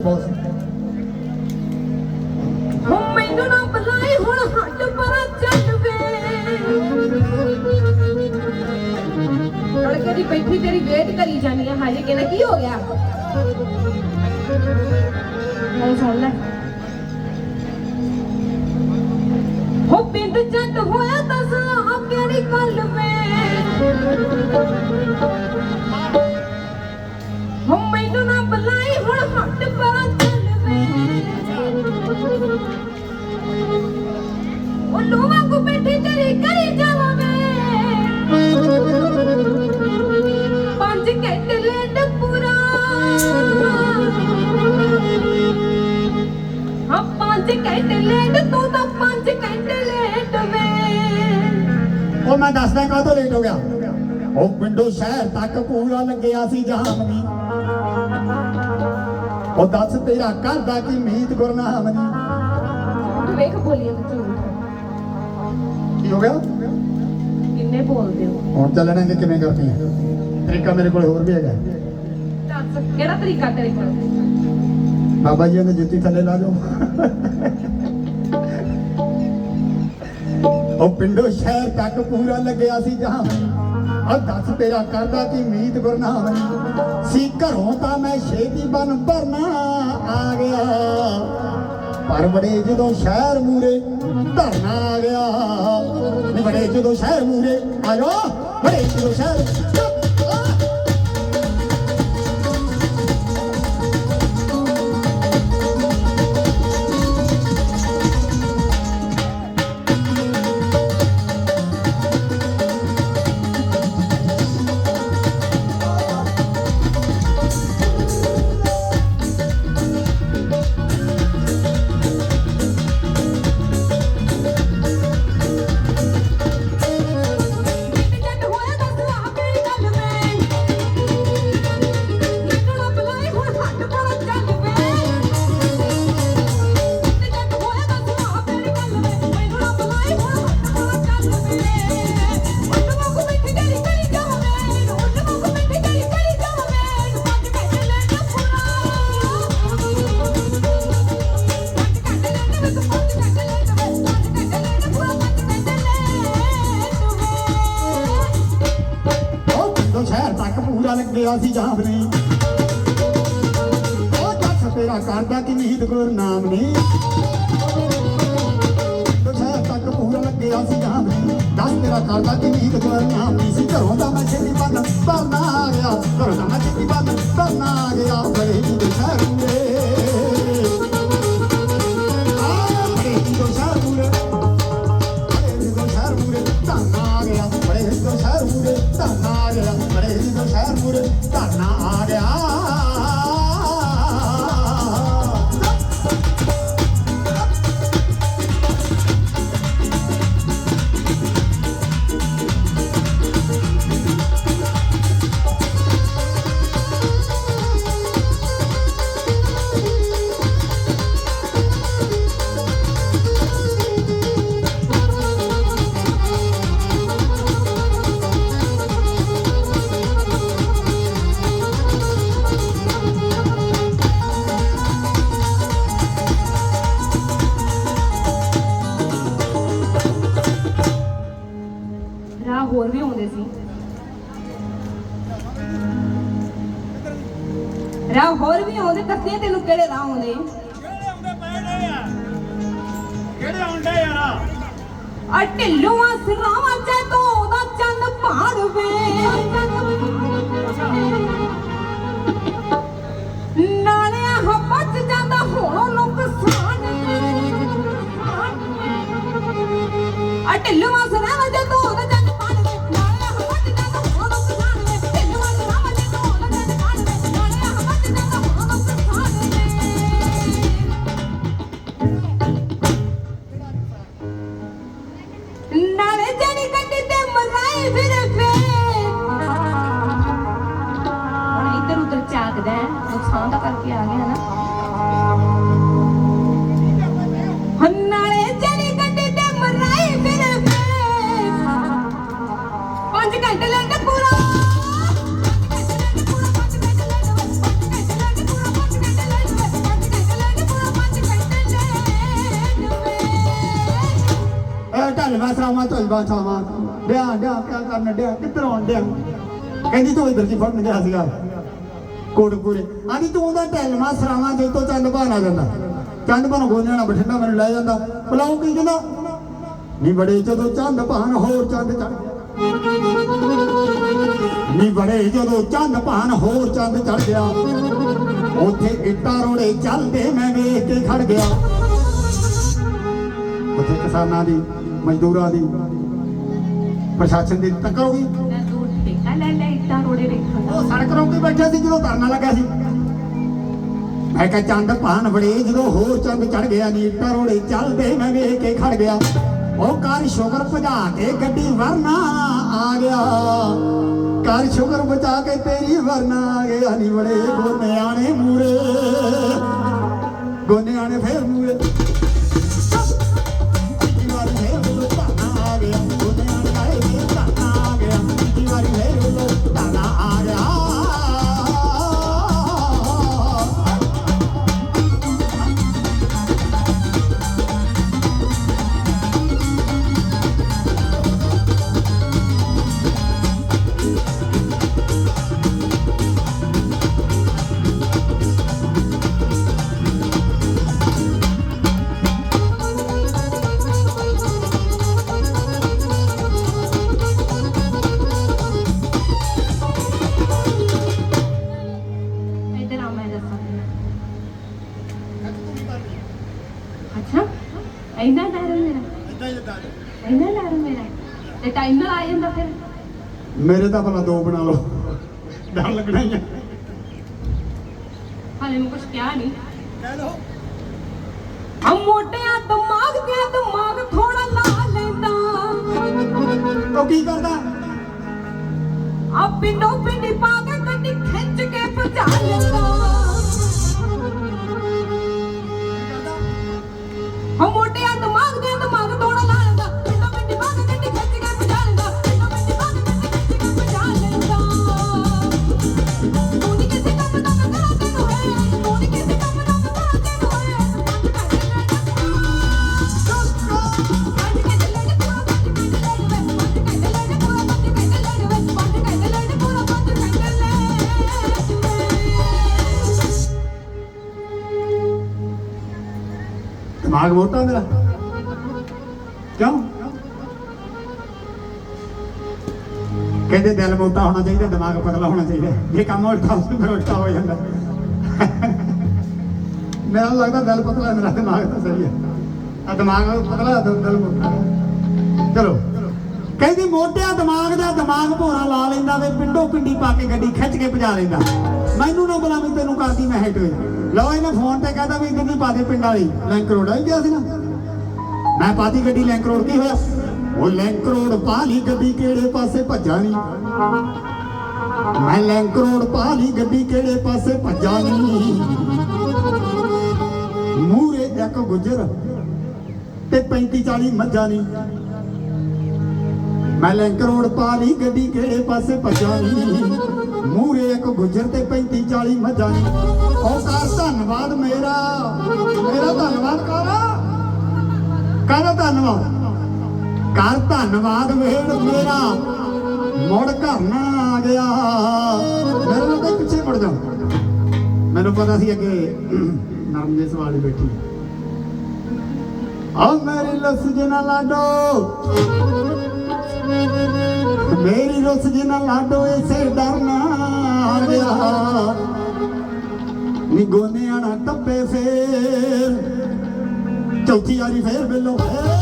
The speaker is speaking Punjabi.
ਬਹੁਤ ਹੁਣ ਮੈਨੂੰ ਨਾ ਬੁਲਾਈ ਹੁਣ ਹੱਟ ਪਰਾਂ ਚੱਲ ਵੇ। ਤੜਕੇ ਦੀ ਬੈਠੀ ਤੇਰੀ ਵੇਟ ਕਰੀ ਜਾਨੀ ਆ ਹਾਲੇ ਕਹਿੰਦਾ ਕੀ ਹੋ ਗਿਆ? ਮੈਂ ਸੁਣ ਲੈ। ਹੋ ਪਿੰਡ ਜੱਟ ਹੋਇਆ ਦੱਸ ਆ ਕਿਹੜੀ ਗੱਲ ਵੇ? ਮੈਂ ਦੱਸਦਾ ਕਾਹਤੋਂ ਲੇਟ ਹੋ ਗਿਆ? ਉਹ ਪਿੰਡੋਂ ਸ਼ਹਿਰ ਤੱਕ ਪੂਰਾ ਲੱਗਿਆ ਸੀ ਜਹਾਨ ਵੀ। ਉਹ ਦੱਸ ਤੇਰਾ ਕਰਦਾ ਕੀ ਮੀਤ ਗੁਰਨਾਮ ਤੂੰ ਵੇਖ ਬੋਲੀਆਂ ਤੇ ਝੂਠ। ਕੀ ਹੋ ਗਿਆ? ਕਿੰਨੇ ਬੋਲਦੇ ਹੋ? ਹੁਣ ਚੱਲਣਾ ਕਿ ਕਿਵੇਂ ਕਰਨੀ ਤਰੀਕਾ ਮੇਰੇ ਕੋਲ ਹੋਰ ਵੀ ਹੈਗਾ। ਦੱਸ ਕਿਹੜਾ ਤਰੀਕਾ ਤੇਰੇ ਕੋਲ? ਬਾਬਾ ਜੀ ਨੇ ਜੁੱਤੀ ਥੱਲੇ ਲਾ ਲਓ ਉਹ ਪਿੰਡੋਂ ਸ਼ਹਿਰ ਤੱਕ ਪੂਰਾ ਲੱਗਿਆ ਸੀ ਜਹਾਨ ਆ ਦੱਸ ਤੇਰਾ ਕਰਦਾ ਕੀ ਮੀਤ ਗੁਰਨਾਮ? ਸੀ ਘਰੋਂ ਤਾਂ ਮੈਂ ਛੇਤੀ ਬਨ ਭਰਨਾ ਆ ਗਿਆ। ਪਰ ਬੜੇ ਜਦੋਂ ਸ਼ਹਿਰ ਮੂਰੇ ਧਰਨਾ ਆ ਗਿਆ। ਨੀ ਬੜੇ ਜਦੋਂ ਸ਼ਹਿਰ ਮੂਰੇ ਆਇਓ ਬੜੇ ਜਦੋਂ ਸ਼ਹਿਰ ਪਿੰਡੋਂ ਸ਼ਹਿਰ ਤੱਕ ਪੂਰਾ ਲੱਗਿਆ ਸੀ ਜਾਮਨੀ ਉਹ ਦੱਸ ਤੇਰਾ ਕਰਦਾ ਕਿ ਮੀਤ ਗੁਰ ਨਾਮ ਨੇ। ਪਿੰਡੋਂ ਤੱਕ ਪੂਰਾ ਲੱਗਿਆ ਸੀ ਜਾਮਨੀ ਦੱਸ ਤੇਰਾ ਕਰਦਾ ਕਿ ਮੀਤ ਗੁਰ ਨਾਮ ਨਹੀਂ ਸੀ ਘਰੋਂ ਦਾ ਮੈਂ ਛੇਤੀ ਬੰਨ ਪਰਨਾ ਆ ਗਿਆ। ਘਰੋਂ ਦਾ ਮੈਂ ਛੇਤੀ ਬੰਨ ਪਰਨਾ ਆ ਗਿਆ। ਬੜੇ ਹੀ ਸ਼ਹਿਰ ਮੂਰੇ ਰਾਹ ਹੋਰ ਵੀ ਆਉਂਦੇ ਸੀ। ਰਾਹ ਹੋਰ ਵੀ ਆਉਂਦੇ ਦੱਸਦੇ ਆ ਤੈਨੂੰ ਕਿਹੜੇ ਰਾਹ ਆਉਂਦੇ। ਕਿਹੜੇ ਆਉਂਦੇ ਪਏ ਨੇ ਯਾਰ? ਕਿਹੜੇ ਆਉਂਦੇ ਯਾਰ? ਆ ਢਿੱਲੂਆਂ ਸਰਾਵਾਂ ਚ ਤੋਂ ਦਾ ਚੰਨ ਭਾੜਵੇ ਨਾਲਿਆਂ ਢਲਵਾ ਸਰਾਵਾਂ ਢਲਵਾ ਛਾਵਾਂ ਡਿਆ ਡਿਆ, ਕਿਆ ਕਰਨ ਡਿਆ, ਕਿੱਧਰ ਆਉਣ ਡਿਆ? ਕਹਿੰਦੀ ਤੂੰ ਇਧਰ ਦੀ ਫੜਨ ਗਿਆ ਸੀਗਾ। ਕੋਟਪੂਰੇ ਆਂਦੀ ਤੂੰ ਉਹਦਾ ਢਲਵਾ ਸਰਾਵਾਂ ਜੇ ਤੋਂ ਚੰਦ ਭਾਣ ਆ ਜਾਂਦਾ ਚੰਦ ਭਾਣ ਗੋਨਿਆਂ ਬਠਿੰਡਾ ਮੈਨੂੰ ਲੈ ਜਾਂਦਾ। ਬੁਲਾਓ ਕੀ ਕਹਿੰਦਾ? ਨੀ ਬੜੇ ਜਦੋਂ ਚੰਦ ਭਾਨ ਹੋਰ ਚੰਦ ਚੜ ਨੀ ਬੜੇ ਜਦੋਂ ਚੰਦ ਭਾਣ, ਹੋਰ ਚੰਦ ਚੜ ਗਿਆ। ਉੱਥੇ ਇੱਟਾਂ ਰੋੜੇ ਚੱਲਦੇ ਮੈਂ ਵੇਖ ਕੇ ਖੜ ਗਿਆ। ਉੱਥੇ ਕਿਸਾਨਾਂ ਦੀ ਮਜ਼ਦੂਰਾਂ ਦੀ ਪ੍ਰਸ਼ਾਸਨ ਦੀ ਟੱਕਰ ਹੋ ਗਈ ਲੈ ਲੈ ਲੈ ਇੱਟਾਂ ਰੋੜੇ ਉਹ ਸੜਕ ਰੋਕ ਬੈਠੇ ਸੀ ਜਦੋਂ ਧਰਨਾ ਲੱਗਾ ਸੀ। ਮੈਂ ਕਿਹਾ ਚੰਦ ਭਾਨ ਬੜੇ ਜਦੋਂ ਹੋਰ ਚੰਦ ਚੜ ਗਿਆ ਨੀ ਇੱਟਾਂ ਰੋੜੇ ਚੱਲਦੇ ਮੈਂ ਵੇਖ ਕੇ ਖੜ ਗਿਆ। ਉਹ ਕਰ ਸ਼ੁਕਰ ਭਜਾ ਕੇ ਗੱਡੀ ਵਰਨਾ ਆ ਗਿਆ। ਕਰ ਸ਼ੁਕਰ ਬਚਾ ਕੇ ਤੇਰੀ ਵਰਨਾ ਆ ਗਿਆ ਨੀ ਬੜੇ ਗੋਨਿਆਣੇ ਮੂਰੇ ਗੋਨਿਆਣੇ ਫੇਰ ਮੂਰੇ ਮੇਰਾ ਇੰਨਾ ਡਰ ਮੇਰਾ ਤੇ ਟਾਈਮ ਨਾਲ ਆ ਜਾਂਦਾ ਫਿਰ। ਮੇਰੇ ਤਾਂ ਭਲਾ ਦੋ ਬਣਾ ਲਓ। ਡਰ ਲੱਗਣਾ ਹੀ ਆ। ਹਾਲੇ ਮੈਂ ਕੁਝ ਕਿਹਾ ਨਹੀਂ ਕਹਿ ਲੋ ਆ ਮੋਟਿਆਂ ਦਿਮਾਗ ਤੇ ਦਿਮਾਗ ਥੋੜਾ ਲਾ ਲੈਂਦਾ। ਉਹ ਕੀ ਕਰਦਾ? ਆ ਪਿੰਡੋਂ ਪਿੰਡੀ ਪਾ ਕੇ ਗੱਡੀ ਖਿੱਚ ਕੇ ਭਜਾ ਲੈਂਦਾ। ਦਿਮਾਗ ਮੋਟਾ ਮੇਰਾ ਕਿਉਂ? ਕਹਿੰਦੇ ਦਿਲ ਮੋਟਾ ਹੋਣਾ ਚਾਹੀਦਾ, ਦਿਮਾਗ ਪਤਲਾ ਹੋਣਾ ਚਾਹੀਦਾ। ਜੇ ਕੰਮ ਉਲਟਾ ਫਿਰ ਉਲਟਾ ਹੋ ਜਾਂਦਾ। ਮੈਨੂੰ ਲੱਗਦਾ ਦਿਲ ਪਤਲਾ, ਮੇਰਾ ਦਿਮਾਗ ਤਾਂ ਸਹੀ ਹੈ। ਆ ਦਿਮਾਗ ਪਤਲਾ, ਦਿਲ ਮੋਟਾ। ਚਲੋ। ਕਹਿੰਦੀ ਮੋਟਿਆ ਦਿਮਾਗ ਦਾ ਦਿਮਾਗ ਭੋਰਾ ਲਾ ਲੈਂਦਾ ਵੇ, ਪਿੰਡੋ ਪਿੰਡੀ ਪਾ ਕੇ ਗੱਡੀ ਖਿੱਚ ਕੇ ਭਜਾ ਲੈਂਦਾ। ਮੈਨੂੰ ਨਾ ਬੁਲਾ ਤੈਨੂੰ ਕਰਦੀ ਮੈਂ ਹਿੱਟ ਹੋਈ ਲਓ ਇਹਨੇ ਫੋਨ ਤੇ ਕਹਦਾ ਵੀ ਗੱਡੀ ਪਾ ਦੇ ਪਿੰਡ ਵਾਲੀ, ਲੈਂਕ ਰੋਡ ਆਈ ਗਿਆ ਸੀ ਨਾ। ਮੈਂ ਪਾਤੀ ਗੱਡੀ ਲੈਂਕ ਰੋਡ ਕੀ ਹੋਇਆ। ਉਹ ਲੈਂਕ ਰੋਡ ਪਾ ਲਈ ਗੱਡੀ, ਕਿਹੜੇ ਪਾਸੇ ਭੱਜਾ ਨਹੀਂ ਮੈਂ ਲੈਂਕ ਰੋਡ ਪਾ ਲਈ ਗੱਡੀ, ਕਿਹੜੇ ਪਾਸੇ ਭੱਜਾ ਨਹੀਂ ਮੂਰੇ ਇੱਕ ਗੁੱਜਰ ਤੇ 35 40 ਮੱਝਾਂ ਨਹੀਂ ਮੈਂ ਲੈਂਕ ਰੋਡ ਪਾ ਲਈ ਗੱਡੀ ਕਿਹੜੇ ਪਾਸੇ ਭੱਜਾ ਮੂਰੇ ਇੱਕ ਗੁੱਜਰ ਤੇ 35 40 ਮੱਝਾਂ ਨਹੀਂ ਉਹ ਕਰ ਧੰਨਵਾਦ ਮੇਰਾ। ਮੇਰਾ ਧੰਨਵਾਦ ਕਰ ਕਾਹਦਾ ਧੰਨਵਾਦ? ਕਰ ਧੰਨਵਾਦ ਵੇੜ ਮੇਰਾ। ਮੁੜ ਘਰ ਨਾ ਆ ਗਿਆ। ਮੇਰੇ ਨਾਲ ਤਾਂ ਪਿੱਛੇ ਮੁੜ ਜਾ। ਮੈਨੂੰ ਪਤਾ ਸੀ ਅੱਗੇ ਨਰਮ ਦੇ ਸਵਾਲ ਬੈਠੀ। ਆ ਮੇਰੀ ਲਸ ਜਨਾ ਲਾਡੋ। ਮੇਰੀ ਰੁੱਸ ਜੀ ਨਾਲ ਲਾਡੋ ਇਸੇ ਡਰਨਾ ਆ ਗਿਆ ਨੀ ਗੋਨਿਆਣਾ ਟੱਪੇ ਫੇਰ, ਚੌਥੀ ਵਾਰੀ ਫੇਰ ਬਿੱਲੋ ਫੇਰ।